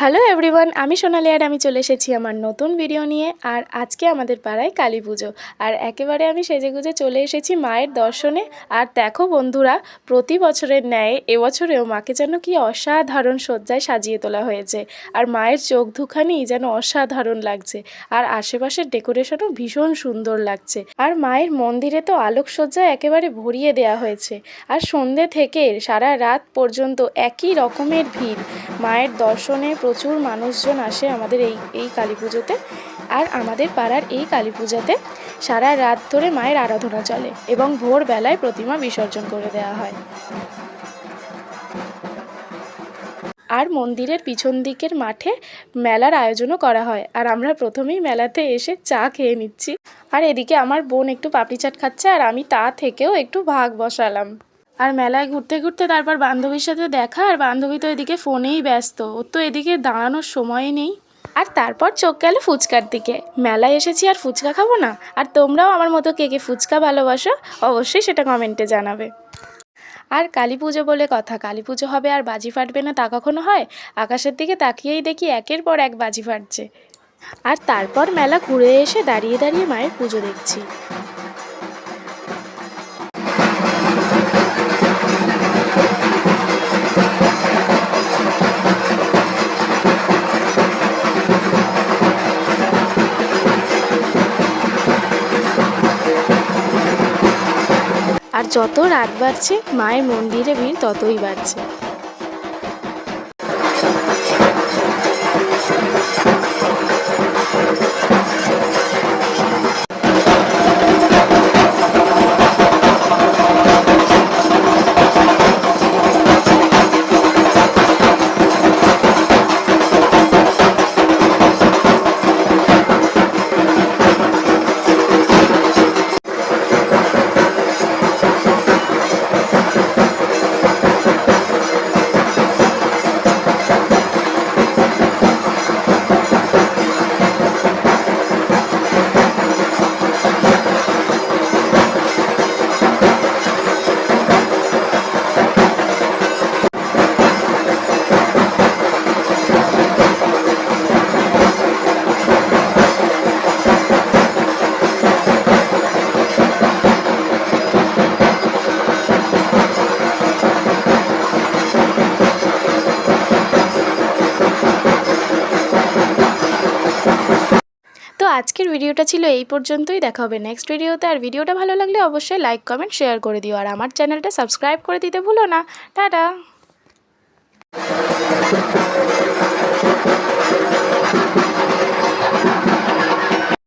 Hello everyone আমি সোনালি আর আমি চলে এসেছি আমার নতুন ভিডিও নিয়ে, আর আজকে আমাদের পাড়ায় কালী পুজো। আর একেবারে আমি সেজেগুজে চলে এসেছি মায়ের দর্শনে। আর দেখো বন্ধুরা, প্রতি বছরের ন্যায় এবছরেও মাকে যেন কি অসাধারণ সজ্জায় সাজিয়ে তোলা হয়েছে। আর মায়ের চোখ দুখানি যেন অসাধারণ লাগছে। আর আশেপাশের ডেকোরেশনও ভীষণ সুন্দর লাগছে। আর মায়ের মন্দিরে তো আলোকসজ্জায় একেবারে ভরিয়ে দেওয়া হয়েছে। আর সন্ধে থেকে সারা রাত পর্যন্ত একই রকমের ভিড়। মায়ের দর্শনে প্রচুর মানুষজন আসে আমাদের এই এই কালী পুজোতে। আর আমাদের পাড়ার এই কালী পূজাতে সারা রাত ধরে মায়ের আরাধনা চলে এবং ভোরবেলায় প্রতিমা বিসর্জন করে দেওয়া হয়। আর মন্দিরের পিছন দিকের মাঠে মেলার আয়োজনও করা হয়। আর আমরা প্রথমেই মেলাতে এসে চা খেয়ে নিচ্ছি। আর এদিকে আমার বোন একটু পাপড়ি চাট খাচ্ছে আর আমি তা থেকেও একটু ভাগ বসালাম। আর মেলায় ঘুরতে ঘুরতে তারপর বান্ধবীর সাথে দেখা, আর বান্ধবী তো এদিকে ফোনেই ব্যস্ত। ওর তো এদিকে দাঁড়ানোর সময় নেই। আর তারপর চোখ গেল ফুচকার দিকে। মেলায় এসেছি আর ফুচকা খাব না? আর তোমরাও আমার মতো কে কে ফুচকা ভালোবাসো, অবশ্যই সেটা কমেন্টে জানাবে। আর কালী পুজো বলে কথা। কালী পুজো হবে আর বাজি ফাটবে না তা কখনো হয়? আকাশের দিকে তাকিয়েই দেখি একের পর এক বাজি ফাটছে। আর তারপর মেলা ঘুরে এসে দাঁড়িয়ে দাঁড়িয়ে মায়ের পুজো দেখছি। আর যত রাত বাড়ছে মায়ের মন্দিরে ভিড় ততই বাড়ছে। আজকের ভিডিওটা ছিল এই পর্যন্তই, দেখা হবে নেক্সট ভিডিওতে। আর ভিডিওটা ভালো লাগলে অবশ্যই লাইক কমেন্ট শেয়ার করে দিও। আর আমার চ্যানেলটা সাবস্ক্রাইব করে দিতে ভুলো না। টাটা!